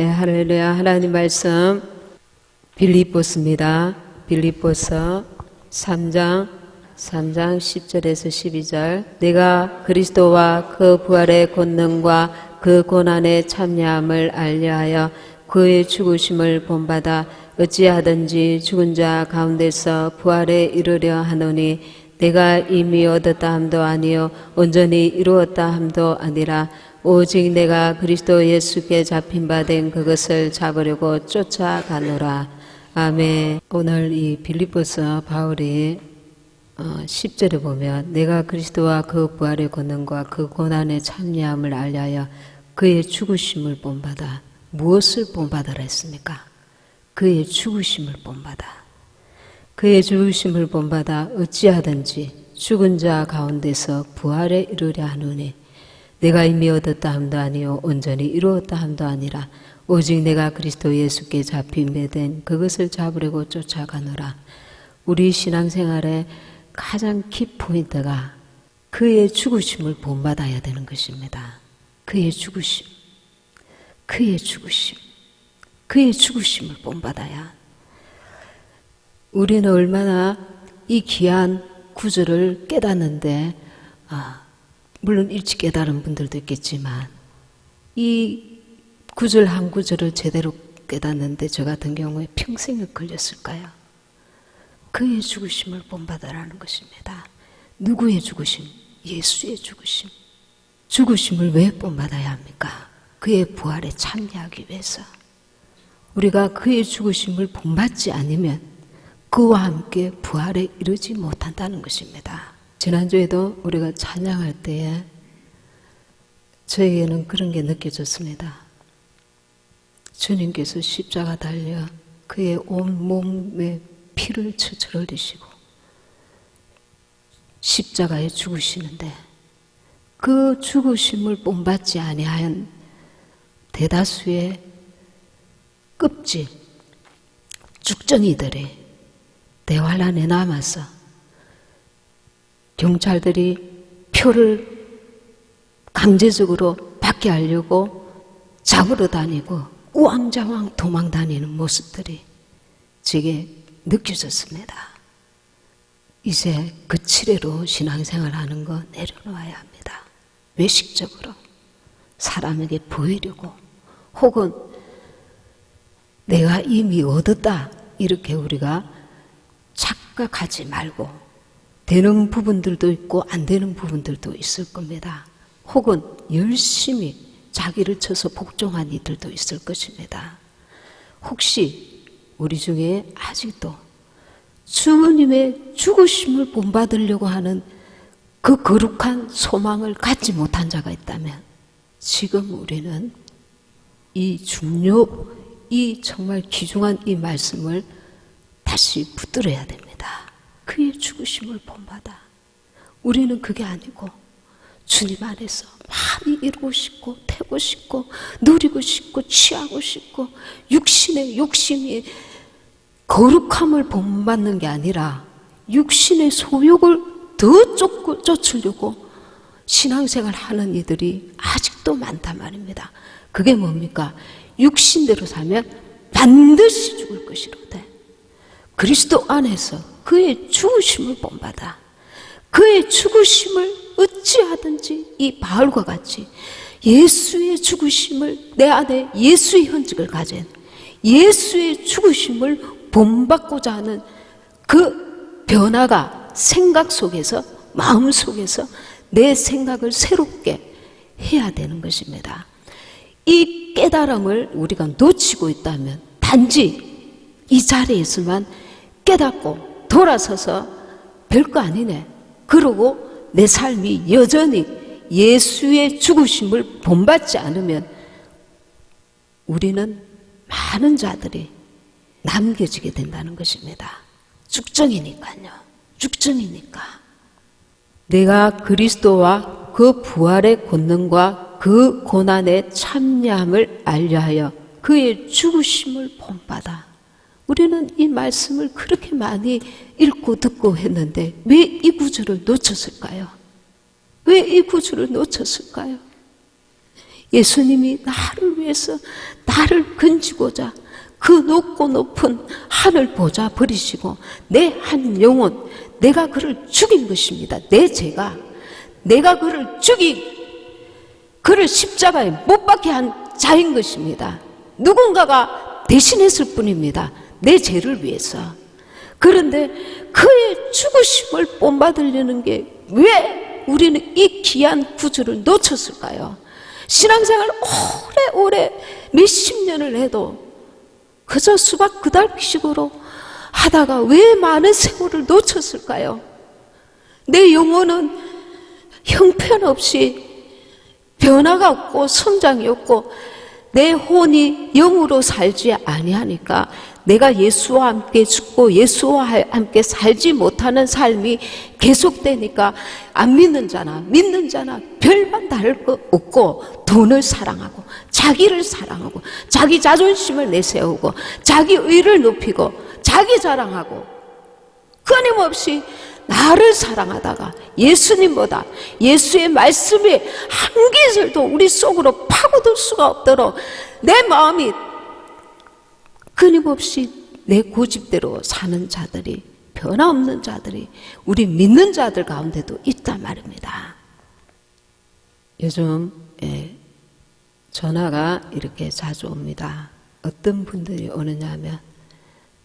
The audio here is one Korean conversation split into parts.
예, 할렐루야. 하나님 말씀. 빌립보스입니다. 빌립보서 3장 3장 10절에서 12절. 내가 그리스도와 그 부활의 권능과 그 고난의 참여함을 알려하여 그의 죽으심을 본받아 어찌하든지 죽은 자 가운데서 부활에 이르려 하노니 내가 이미 얻었다 함도 아니요 온전히 이루었다 함도 아니라 오직 내가 그리스도 예수께 잡힌 바 된 그것을 잡으려고 쫓아가노라. 아멘. 오늘 이 빌립보서 바울이 어, 10절에 보면 내가 그리스도와 그 부활의 권능과 그 고난의 참여함을 알려하여 그의 죽으심을 본받아 무엇을 본받으라 했습니까? 그의 죽으심을 본받아 그의 죽으심을 본받아 어찌하든지 죽은 자 가운데서 부활에 이르려 하노니 내가 이미 얻었다 함도 아니요 온전히 이루었다 함도 아니라 오직 내가 그리스도 예수께 잡힌 배된 그것을 잡으려고 쫓아가노라. 우리 신앙생활의 가장 키포인트가 그의 죽으심을 본받아야 되는 것입니다. 그의 죽으심, 그의 죽으심, 그의 죽으심을 본받아야. 우리는 얼마나 이 귀한 구절을 깨닫는데, 아, 물론 일찍 깨달은 분들도 있겠지만 이 구절 한 구절을 제대로 깨닫는데 저 같은 경우에 평생을 걸렸을까요? 그의 죽으심을 본받아라는 것입니다. 누구의 죽으심? 예수의 죽으심. 죽으심을 왜 본받아야 합니까? 그의 부활에 참여하기 위해서. 우리가 그의 죽으심을 본받지 않으면 그와 함께 부활에 이르지 못한다는 것입니다. 지난주에도 우리가 찬양할 때에 저에게는 그런 게 느껴졌습니다. 주님께서 십자가 달려 그의 온 몸에 피를 처철 흘리시고 십자가에 죽으시는데 그 죽으심을 본받지 아니하연 대다수의 급질 죽정이들이 대환란에 남아서 경찰들이 표를 강제적으로 받게 하려고 잡으러 다니고 우왕좌왕 도망 다니는 모습들이 제게 느껴졌습니다. 이제 그 치레로 신앙생활 하는 거 내려놓아야 합니다. 외식적으로 사람에게 보이려고 혹은 내가 이미 얻었다 이렇게 우리가 착각하지 말고 되는 부분들도 있고 안 되는 부분들도 있을 겁니다. 혹은 열심히 자기를 쳐서 복종한 이들도 있을 것입니다. 혹시 우리 중에 아직도 주님의 죽으심을 본받으려고 하는 그 거룩한 소망을 갖지 못한 자가 있다면 지금 우리는 이 중요, 이 정말 귀중한 이 말씀을 다시 붙들어야 됩니다. 그의 죽으심을 본받아. 우리는 그게 아니고 주님 안에서 많이 이루고 싶고 태고 싶고 누리고 싶고 취하고 싶고 육신의 욕심이 거룩함을 본받는 게 아니라 육신의 소욕을 더 쫓고 쫓으려고 신앙생활 하는 이들이 아직도 많단 말입니다. 그게 뭡니까? 육신대로 살면 반드시 죽을 것이로되 그리스도 안에서 그의 죽으심을 본받아 그의 죽으심을 어찌하든지 이 바울과 같이 예수의 죽으심을 내 안에 예수의 현직을 가진 예수의 죽으심을 본받고자 하는 그 변화가 생각 속에서 마음 속에서 내 생각을 새롭게 해야 되는 것입니다. 이 깨달음을 우리가 놓치고 있다면 단지 이 자리에서만 깨닫고 돌아서서 별거 아니네. 그러고 내 삶이 여전히 예수의 죽으심을 본받지 않으면 우리는 많은 자들이 남겨지게 된다는 것입니다. 죽정이니까요. 죽정이니까. 내가 그리스도와 그 부활의 권능과 그 고난의 참여함을 알려하여 그의 죽으심을 본받아. 우리는 이 말씀을 그렇게 많이 읽고 듣고 했는데 왜 이 구절을 놓쳤을까요? 왜 이 구절을 놓쳤을까요? 예수님이 나를 위해서 나를 건지고자 그 높고 높은 하늘 보좌 버리시고 내 한 영혼 내가 그를 죽인 것입니다. 내 죄가 내가 그를 죽이 그를 십자가에 못 박게 한 자인 것입니다. 누군가가 대신했을 뿐입니다. 내 죄를 위해서. 그런데 그의 죽으심을 본받으려는 게 왜 우리는 이 귀한 구주를 놓쳤을까요? 신앙생활 오래오래 몇십 년을 해도 그저 수박 그달식으로 하다가 왜 많은 세월을 놓쳤을까요? 내 영혼은 형편없이 변화가 없고 성장이 없고 내 혼이 영으로 살지 아니하니까 내가 예수와 함께 죽고 예수와 함께 살지 못하는 삶이 계속되니까 안 믿는 자나 믿는 자나 별반 다를 거 없고 돈을 사랑하고 자기를 사랑하고 자기 자존심을 내세우고 자기 의를 높이고 자기 자랑하고 끊임없이 나를 사랑하다가 예수님보다 예수의 말씀이 한 개설도 우리 속으로 파고들 수가 없도록 내 마음이 끊임없이 내 고집대로 사는 자들이 변화없는 자들이 우리 믿는 자들 가운데도 있단 말입니다. 요즘 예, 전화가 이렇게 자주 옵니다. 어떤 분들이 오느냐 하면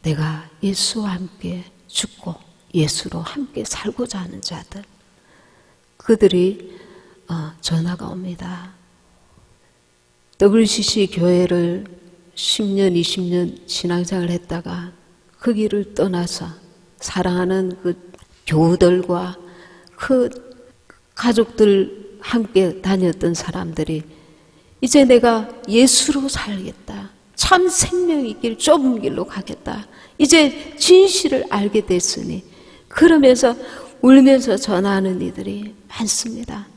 내가 예수와 함께 죽고 예수로 함께 살고자 하는 자들 그들이 어, 전화가 옵니다. WCC 교회를 10년, 20년 신앙생활 했다가 그 길을 떠나서 사랑하는 그 교우들과 그 가족들 함께 다녔던 사람들이 이제 내가 예수로 살겠다. 참 생명의 길, 좁은 길로 가겠다. 이제 진실을 알게 됐으니 그러면서 울면서 전하는 이들이 많습니다.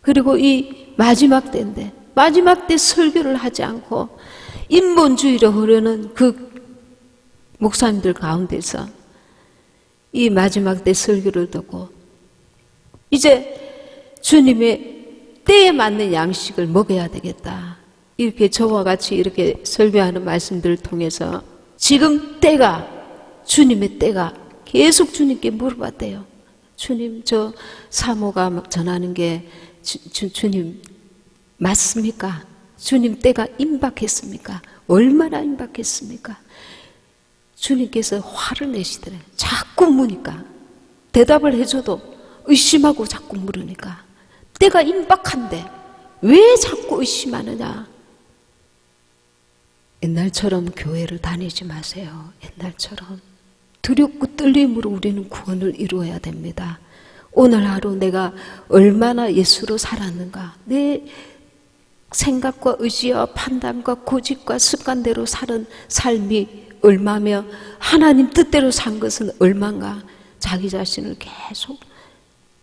그리고 이 마지막 때인데 마지막 때 설교를 하지 않고 인본주의로 흐르는 그 목사님들 가운데서 이 마지막 때 설교를 듣고 이제 주님의 때에 맞는 양식을 먹어야 되겠다. 이렇게 저와 같이 이렇게 설교하는 말씀들을 통해서 지금 때가 주님의 때가 계속 주님께 물어봤대요. 주님 저 사모가 막 전하는 게 주, 주, 주님 맞습니까? 주님 때가 임박했습니까? 얼마나 임박했습니까? 주님께서 화를 내시더래. 자꾸 묻니까 대답을 해줘도 의심하고 자꾸 물으니까 때가 임박한데 왜 자꾸 의심하느냐? 옛날처럼 교회를 다니지 마세요. 옛날처럼 두렵고 떨림으로 우리는 구원을 이루어야 됩니다. 오늘 하루 내가 얼마나 예수로 살았는가? 내 생각과 의지와 판단과 고집과 습관대로 사는 삶이 얼마며 하나님 뜻대로 산 것은 얼마인가? 자기 자신을 계속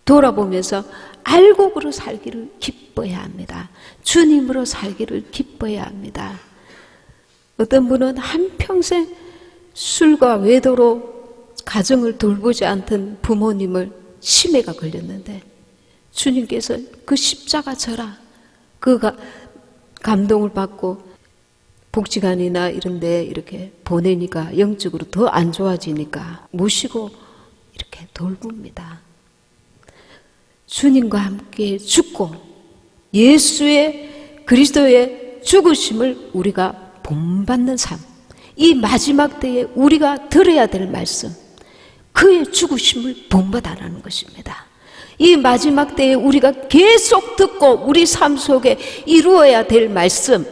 돌아보면서 알곡으로 살기를 기뻐해야 합니다. 주님으로 살기를 기뻐해야 합니다. 어떤 분은 한평생 술과 외도로 가정을 돌보지 않던 부모님을 치매가 걸렸는데 주님께서 그 십자가 져라 그 가 감동을 받고 복지관이나 이런 데 이렇게 보내니까 영적으로 더 안 좋아지니까 모시고 이렇게 돌봅니다. 주님과 함께 죽고 예수의 그리스도의 죽으심을 우리가 본받는 삶. 이 마지막 때에 우리가 들어야 될 말씀. 그의 죽으심을 본받아라는 것입니다. 이 마지막 때에 우리가 계속 듣고 우리 삶 속에 이루어야 될 말씀.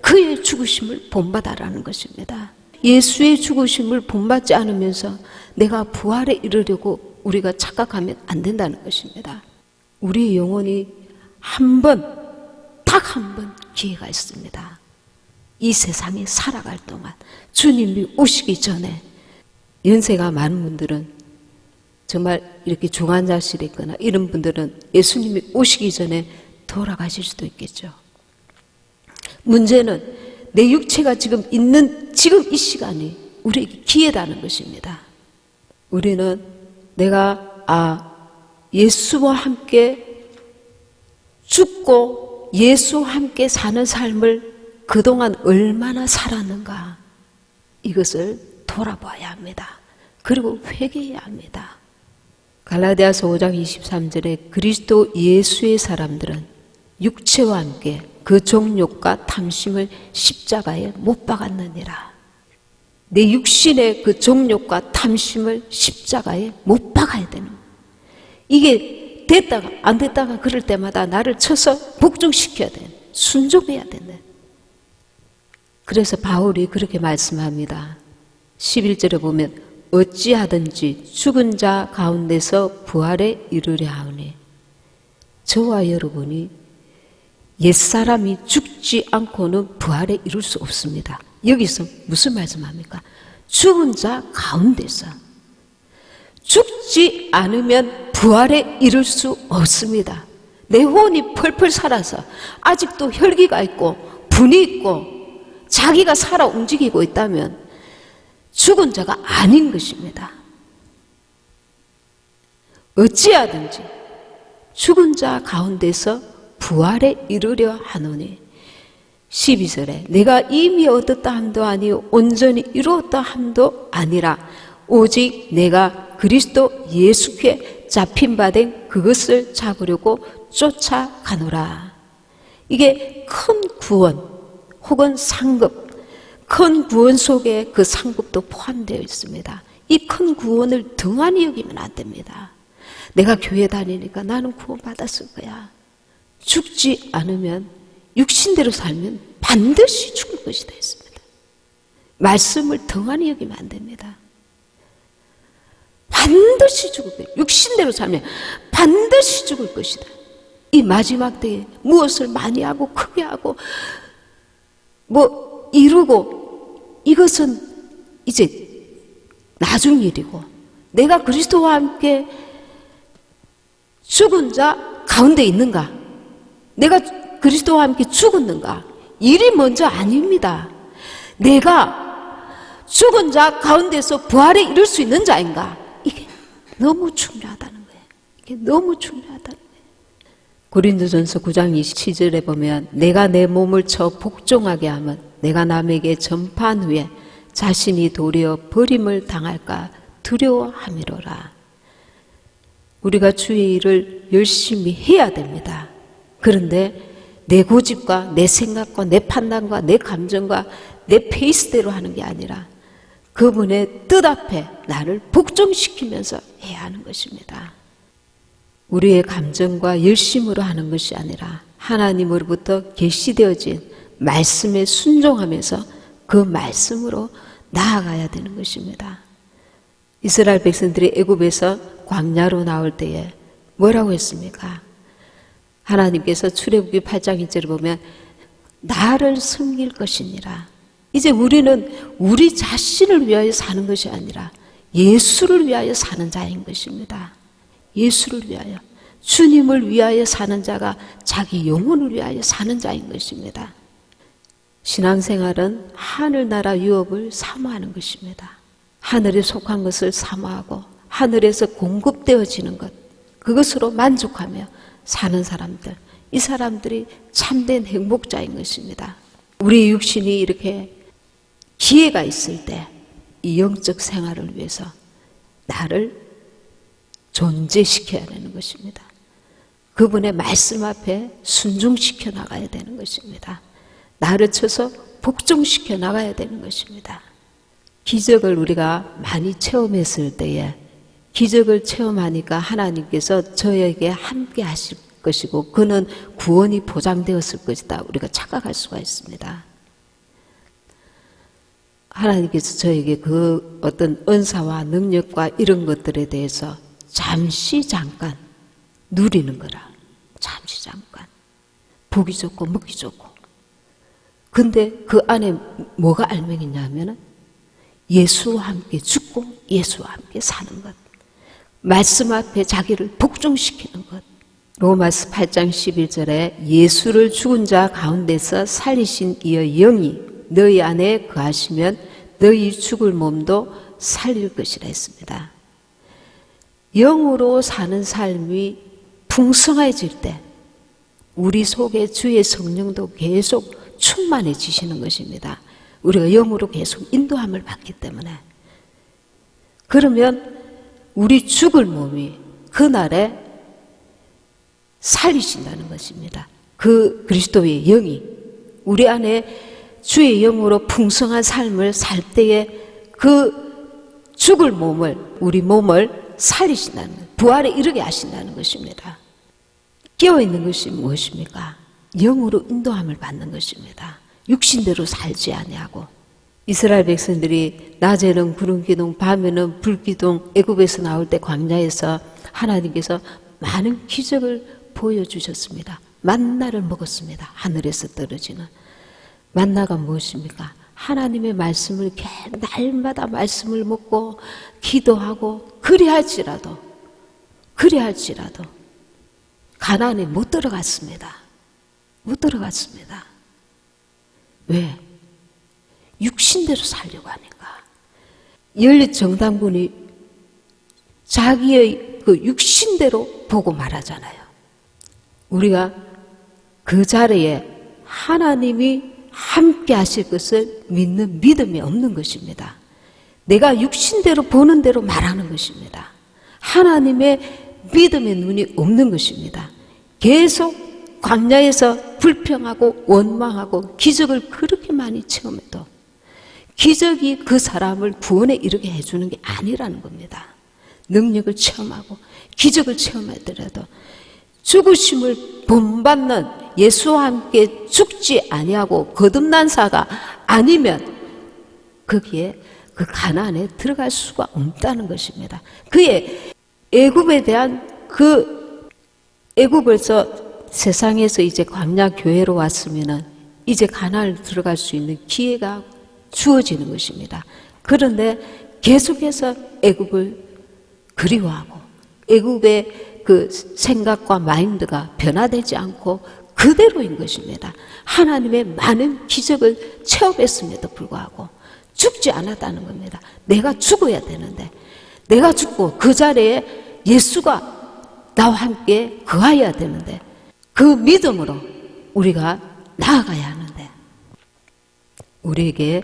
그의 죽으심을 본받아라는 것입니다. 예수의 죽으심을 본받지 않으면서 내가 부활에 이르려고 우리가 착각하면 안 된다는 것입니다. 우리 영혼이 한 번, 딱 한 번 기회가 있습니다. 이 세상에 살아갈 동안 주님이 오시기 전에 연세가 많은 분들은 정말 이렇게 중환자실에 있거나 이런 분들은 예수님이 오시기 전에 돌아가실 수도 있겠죠. 문제는 내 육체가 지금 있는 지금 이 시간이 우리에게 기회다는 것입니다. 우리는 내가 아 예수와 함께 죽고 예수와 함께 사는 삶을 그동안 얼마나 살았는가 이것을 돌아봐야 합니다. 그리고 회개해야 합니다. 갈라디아서 5장 23절에 그리스도 예수의 사람들은 육체와 함께 그 정욕과 탐심을 십자가에 못 박았느니라. 내 육신의 그 정욕과 탐심을 십자가에 못 박아야 되는. 이게 됐다가 안 됐다가 그럴 때마다 나를 쳐서 복종시켜야 돼. 순종해야 된다. 그래서 바울이 그렇게 말씀합니다. 11절에 보면 어찌하든지 죽은 자 가운데서 부활에 이르려 하오니 저와 여러분이 옛사람이 죽지 않고는 부활에 이룰 수 없습니다. 여기서 무슨 말씀합니까? 죽은 자 가운데서 죽지 않으면 부활에 이를 수 없습니다. 내 혼이 펄펄 살아서 아직도 혈기가 있고 분이 있고 자기가 살아 움직이고 있다면 죽은 자가 아닌 것입니다. 어찌하든지 죽은 자 가운데서 부활에 이르려 하노니 12절에 내가 이미 얻었다 함도 아니요 온전히 이루었다 함도 아니라 오직 내가 그리스도 예수께 잡힌 바 된 그것을 잡으려고 쫓아가노라. 이게 큰 구원 혹은 상급, 큰 구원 속에 그 상급도 포함되어 있습니다. 이 큰 구원을 등한히 여기면 안 됩니다. 내가 교회 다니니까 나는 구원 받았을 거야. 죽지 않으면 육신대로 살면 반드시 죽을 것이다 했습니다. 말씀을 등한히 여기면 안 됩니다. 반드시 죽을 거예요. 육신대로 살면 반드시 죽을 것이다. 이 마지막 때에 무엇을 많이 하고 크게 하고 뭐 이루고 이것은 이제 나중 일이고 내가 그리스도와 함께 죽은 자 가운데 있는가? 내가 그리스도와 함께 죽었는가? 일이 먼저 아닙니다. 내가 죽은 자 가운데서 부활에 이룰 수 있는 자인가? 이게 너무 중요하다는 거예요. 이게 너무 중요하다는 거예요. 고린도전서 9장 27절에 보면 내가 내 몸을 쳐 복종하게 하면 내가 남에게 전파한 후에 자신이 도리어 버림을 당할까 두려워함이로라. 우리가 주의 일을 열심히 해야 됩니다. 그런데 내 고집과 내 생각과 내 판단과 내 감정과 내 페이스대로 하는 게 아니라 그분의 뜻 앞에 나를 복종시키면서 해야 하는 것입니다. 우리의 감정과 열심으로 하는 것이 아니라 하나님으로부터 계시되어진 말씀에 순종하면서 그 말씀으로 나아가야 되는 것입니다. 이스라엘 백성들이 애굽에서 광야로 나올 때에 뭐라고 했습니까? 하나님께서 출애굽기 8장 1절을 보면 나를 섬길 것이니라. 이제 우리는 우리 자신을 위하여 사는 것이 아니라 예수를 위하여 사는 자인 것입니다. 예수를 위하여 주님을 위하여 사는 자가 자기 영혼을 위하여 사는 자인 것입니다. 신앙생활은 하늘나라 유업을 사모하는 것입니다. 하늘에 속한 것을 사모하고 하늘에서 공급되어지는 것 그것으로 만족하며 사는 사람들 이 사람들이 참된 행복자인 것입니다. 우리 육신이 이렇게 기회가 있을 때 이 영적 생활을 위해서 나를 존재시켜야 되는 것입니다. 그분의 말씀 앞에 순종시켜 나가야 되는 것입니다. 나를 쳐서 복종시켜 나가야 되는 것입니다. 기적을 우리가 많이 체험했을 때에 기적을 체험하니까 하나님께서 저에게 함께 하실 것이고 그는 구원이 보장되었을 것이다. 우리가 착각할 수가 있습니다. 하나님께서 저에게 그 어떤 은사와 능력과 이런 것들에 대해서 잠시 잠깐 누리는 거라. 잠시 잠깐. 보기 좋고 먹기 좋고. 근데 그 안에 뭐가 알맹이냐면은 예수와 함께 죽고 예수와 함께 사는 것. 말씀 앞에 자기를 복종시키는 것. 로마스 8장 11절에 예수를 죽은 자 가운데서 살리신 이어 영이 너희 안에 거하시면 너희 죽을 몸도 살릴 것이라 했습니다. 영으로 사는 삶이 풍성해질 때 우리 속에 주의 성령도 계속 충만해지시는 것입니다. 우리가 영으로 계속 인도함을 받기 때문에. 그러면 우리 죽을 몸이 그날에 살리신다는 것입니다. 그 그리스도의 영이 우리 안에 주의 영으로 풍성한 삶을 살 때에 그 죽을 몸을 우리 몸을 살리신다는 것, 부활에 이르게 하신다는 것입니다. 깨어 있는 것이 무엇입니까? 영으로 인도함을 받는 것입니다. 육신대로 살지 아니하고 이스라엘 백성들이 낮에는 구름 기둥, 밤에는 불 기둥, 애굽에서 나올 때 광야에서 하나님께서 많은 기적을 보여주셨습니다. 만나를 먹었습니다. 하늘에서 떨어지는 만나가 무엇입니까? 하나님의 말씀을 날마다 말씀을 먹고 기도하고 그리할지라도 그리할지라도 가나안에 못 들어갔습니다. 못 들어갔습니다. 왜? 육신대로 살려고 하니까. 열린 정당군이 자기의 그 육신대로 보고 말하잖아요. 우리가 그 자리에 하나님이 함께 하실 것을 믿는 믿음이 없는 것입니다. 내가 육신대로 보는 대로 말하는 것입니다. 하나님의 믿음의 눈이 없는 것입니다. 계속 광야에서 불평하고 원망하고 기적을 그렇게 많이 체험해도 기적이 그 사람을 구원에 이르게 해주는 게 아니라는 겁니다. 능력을 체험하고 기적을 체험하더라도 죽으심을 본받는 예수와 함께 죽지 아니하고 거듭난 사가 아니면 거기에 그 가난에 들어갈 수가 없다는 것입니다. 그의 애굽에 대한 그 애굽에서 세상에서 이제 광야 교회로 왔으면은 이제 가나안을 들어갈 수 있는 기회가 주어지는 것입니다. 그런데 계속해서 애굽을 그리워하고 애굽의 그 생각과 마인드가 변화되지 않고 그대로인 것입니다. 하나님의 많은 기적을 체험했음에도 불구하고 죽지 않았다는 겁니다. 내가 죽어야 되는데 내가 죽고 그 자리에 예수가 나와 함께 거하여야 되는데 그 믿음으로 우리가 나아가야 하는데 우리에게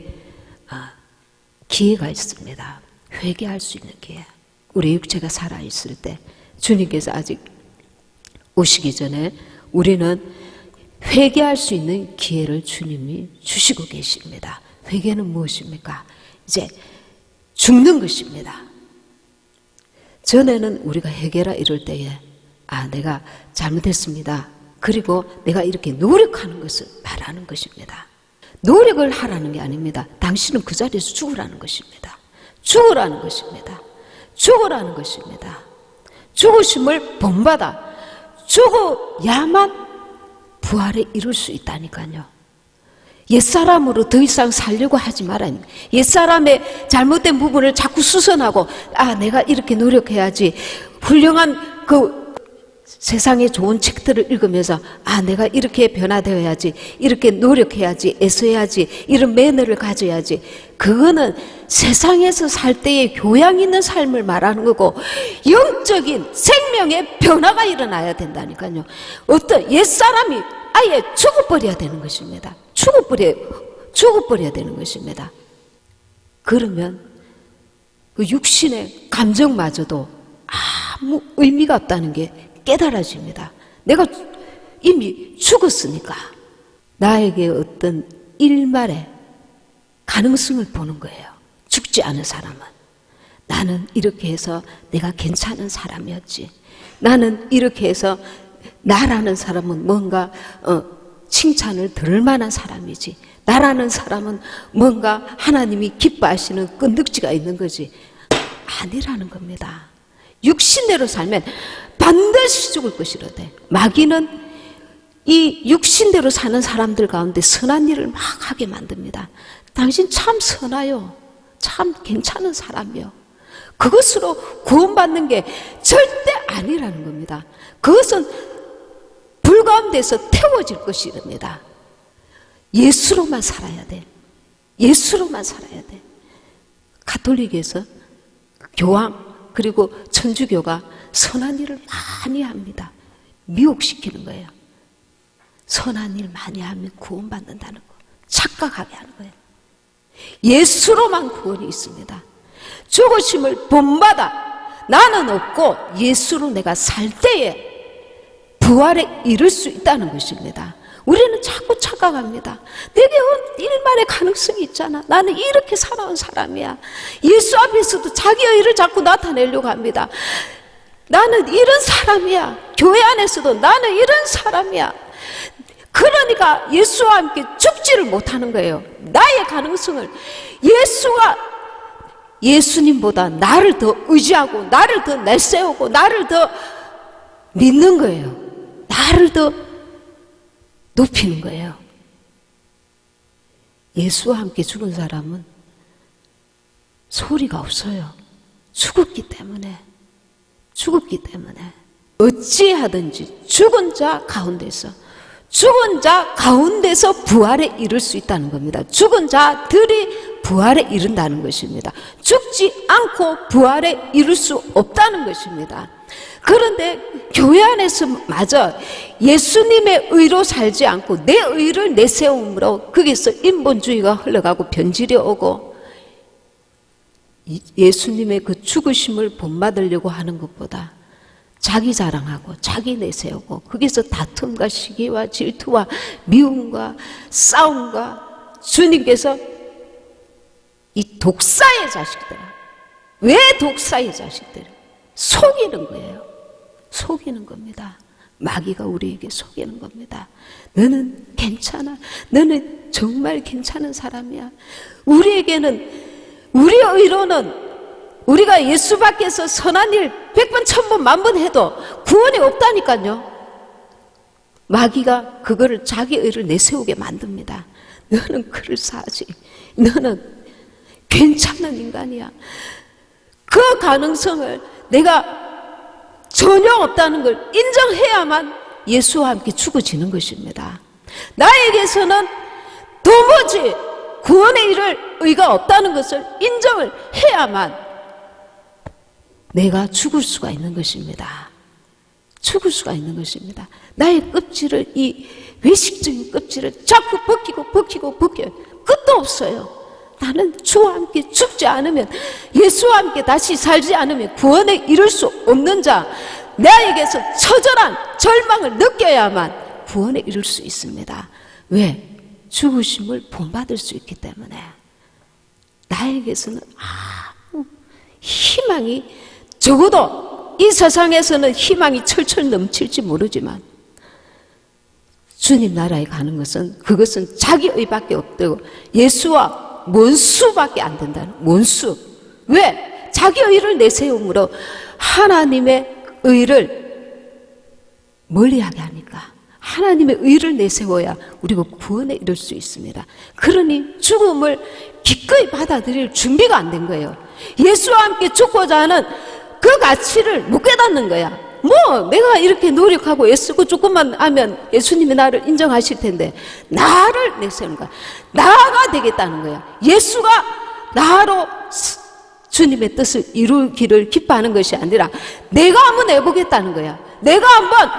아, 기회가 있습니다. 회개할 수 있는 기회. 우리 육체가 살아 있을 때 주님께서 아직 오시기 전에 우리는 회개할 수 있는 기회를 주님이 주시고 계십니다. 회개는 무엇입니까? 이제 죽는 것입니다. 전에는 우리가 회개라 이럴 때에 아 내가 잘못했습니다. 그리고 내가 이렇게 노력하는 것을 말하는 것입니다. 노력을 하라는 게 아닙니다. 당신은 그 자리에서 죽으라는 것입니다. 죽으라는 것입니다. 죽으라는 것입니다. 죽으심을 본받아 죽어야만 부활에 이룰 수 있다니까요. 옛사람으로 더 이상 살려고 하지 말아야 옛사람의 잘못된 부분을 자꾸 수선하고, 아, 내가 이렇게 노력해야지. 훌륭한 그 세상에 좋은 책들을 읽으면서, 아, 내가 이렇게 변화되어야지. 이렇게 노력해야지. 애써야지. 이런 매너를 가져야지. 그거는 세상에서 살 때의 교양 있는 삶을 말하는 거고, 영적인 생명의 변화가 일어나야 된다니까요. 어떤 옛사람이 아예 죽어버려야 되는 것입니다. 죽어버려, 죽어버려야 되는 것입니다. 그러면 그 육신의 감정마저도 아무 의미가 없다는 게 깨달아집니다. 내가 이미 죽었으니까 나에게 어떤 일말의 가능성을 보는 거예요. 죽지 않은 사람은. 나는 이렇게 해서 내가 괜찮은 사람이었지. 나는 이렇게 해서 나라는 사람은 뭔가 어, 칭찬을 들을 만한 사람이지. 나라는 사람은 뭔가 하나님이 기뻐하시는 끈덕지가 있는 거지. 아니라는 겁니다. 육신대로 살면 반드시 죽을 것이로되 마귀는 이 육신대로 사는 사람들 가운데 선한 일을 막 하게 만듭니다. 당신 참 선하요. 참 괜찮은 사람이요. 그것으로 구원받는 게 절대 아니라는 겁니다. 그것은 불 가운데서 태워질 것이랍니다. 예수로만 살아야 돼. 예수로만 살아야 돼. 가톨릭에서 교황 그리고 천주교가 선한 일을 많이 합니다. 미혹시키는 거예요. 선한 일 많이 하면 구원받는다는 거 착각하게 하는 거예요. 예수로만 구원이 있습니다. 죽으심을 본받아 나는 없고 예수로 내가 살 때에 부활에 이를 수 있다는 것입니다. 우리는 자꾸 착각합니다. 내게 일만의 가능성이 있잖아. 나는 이렇게 살아온 사람이야. 예수 앞에서도 자기의 일을 자꾸 나타내려고 합니다. 나는 이런 사람이야. 교회 안에서도 나는 이런 사람이야. 그러니까 예수와 함께 죽지를 못하는 거예요. 나의 가능성을 예수가 예수님보다 나를 더 의지하고 나를 더 내세우고 나를 더 믿는 거예요. 나를 더 높이는 거예요. 예수와 함께 죽은 사람은 소리가 없어요. 죽었기 때문에. 죽었기 때문에. 어찌하든지 죽은 자 가운데서 죽은 자 가운데서 부활에 이를 수 있다는 겁니다. 죽은 자들이 부활에 이른다는 것입니다. 죽지 않고 부활에 이룰 수 없다는 것입니다. 그런데 교회 안에서 맞아 예수님의 의로 살지 않고 내 의를 내세움으로 거기서 인본주의가 흘러가고 변질이 오고 예수님의 그 죽으심을 본받으려고 하는 것보다 자기 자랑하고 자기 내세우고 거기서 다툼과 시기와 질투와 미움과 싸움과 주님께서 이 독사의 자식들 왜 독사의 자식들 속이는 거예요. 속이는 겁니다. 마귀가 우리에게 속이는 겁니다. 너는 괜찮아. 너는 정말 괜찮은 사람이야. 우리에게는 우리의 의로는 우리가 예수 밖에서 선한 일 백번, 천번, 만번 해도 구원이 없다니까요. 마귀가 그거를 자기 의를 내세우게 만듭니다. 너는 그럴싸하지. 너는 괜찮은 인간이야. 그 가능성을 내가 전혀 없다는 걸 인정해야만 예수와 함께 죽어지는 것입니다. 나에게서는 도무지 구원의 일을 의가 없다는 것을 인정을 해야만 내가 죽을 수가 있는 것입니다. 죽을 수가 있는 것입니다. 나의 껍질을 이 외식적인 껍질을 자꾸 벗기고 벗기고 벗겨 끝도 없어요. 나는 주와 함께 죽지 않으면 예수와 함께 다시 살지 않으면 구원에 이룰 수 없는 자 나에게서 처절한 절망을 느껴야만 구원에 이룰 수 있습니다. 왜? 죽으심을 본받을 수 있기 때문에 나에게서는 아무 희망이 적어도 이 세상에서는 희망이 철철 넘칠지 모르지만 주님 나라에 가는 것은 그것은 자기 의 밖에 없고 예수와 원수밖에 안 된다는 원수. 왜? 자기 의를 내세움으로 하나님의 의를 멀리하게 하니까 하나님의 의를 내세워야 우리가 구원에 이를 수 있습니다. 그러니 죽음을 기꺼이 받아들일 준비가 안 된 거예요. 예수와 함께 죽고자 하는 그 가치를 못 깨닫는 거야. 뭐 내가 이렇게 노력하고 애쓰고 조금만 하면 예수님이 나를 인정하실 텐데 나를 내세우는 거야. 나가 되겠다는 거야. 예수가 나로 주님의 뜻을 이루기를 기뻐하는 것이 아니라 내가 한번 해보겠다는 거야. 내가 한번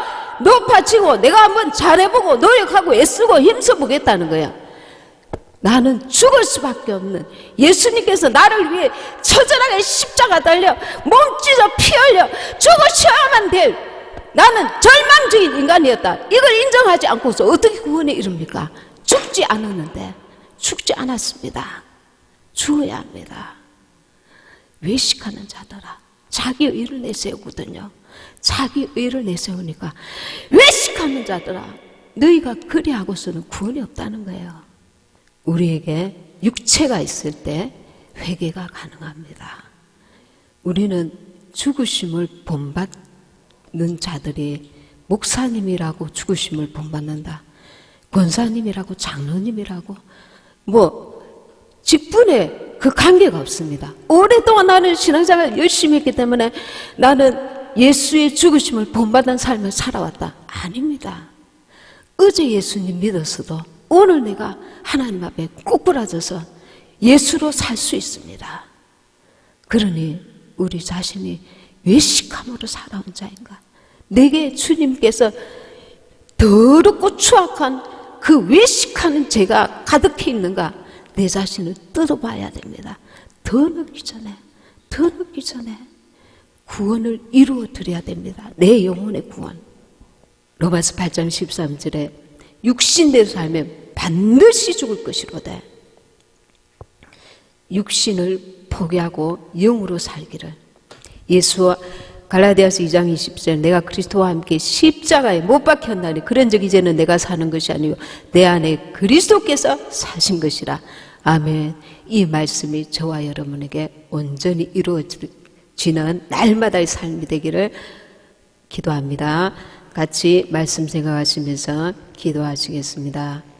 높아치고 내가 한번 잘해보고 노력하고 애쓰고 힘써보겠다는 거야. 나는 죽을 수밖에 없는 예수님께서 나를 위해 처절하게 십자가 달려 몸 찢어 피 흘려 죽으셔야만 될 나는 절망적인 인간이었다. 이걸 인정하지 않고서 어떻게 구원에 이릅니까? 죽지 않았는데 죽지 않았습니다. 죽어야 합니다. 외식하는 자들아 자기 의를 내세우거든요. 자기 의를 내세우니까 외식하는 자들아 너희가 그리하고서는 구원이 없다는 거예요. 우리에게 육체가 있을 때 회개가 가능합니다. 우리는 죽으심을 본받는 자들이 목사님이라고 죽으심을 본받는다. 권사님이라고 장로님이라고 뭐 직분에 그 관계가 없습니다. 오랫동안 나는 신앙생활 열심히 했기 때문에 나는 예수의 죽으심을 본받은 삶을 살아왔다. 아닙니다. 어제 예수님 믿었어도 오늘 내가 하나님 앞에 꼬꾸라져서 예수로 살 수 있습니다. 그러니 우리 자신이 외식함으로 살아온 자인가? 내게 주님께서 더럽고 추악한 그 외식하는 죄가 가득해 있는가 내 자신을 뜯어봐야 됩니다. 더 늦기 전에 더 늦기 전에 구원을 이루어 드려야 됩니다. 내 영혼의 구원. 로마서 8장 13절에 육신대로 살면 반드시 죽을 것이로되 육신을 포기하고 영으로 살기를 예수와 갈라디아서 2장 20절 내가 그리스도와 함께 십자가에 못 박혔나니 그런즉 이제는 내가 사는 것이 아니요 내 안에 그리스도께서 사신 것이라 아멘 이 말씀이 저와 여러분에게 온전히 이루어 지는 날마다의 삶이 되기를 기도합니다 같이 말씀 생각하시면서 기도하시겠습니다.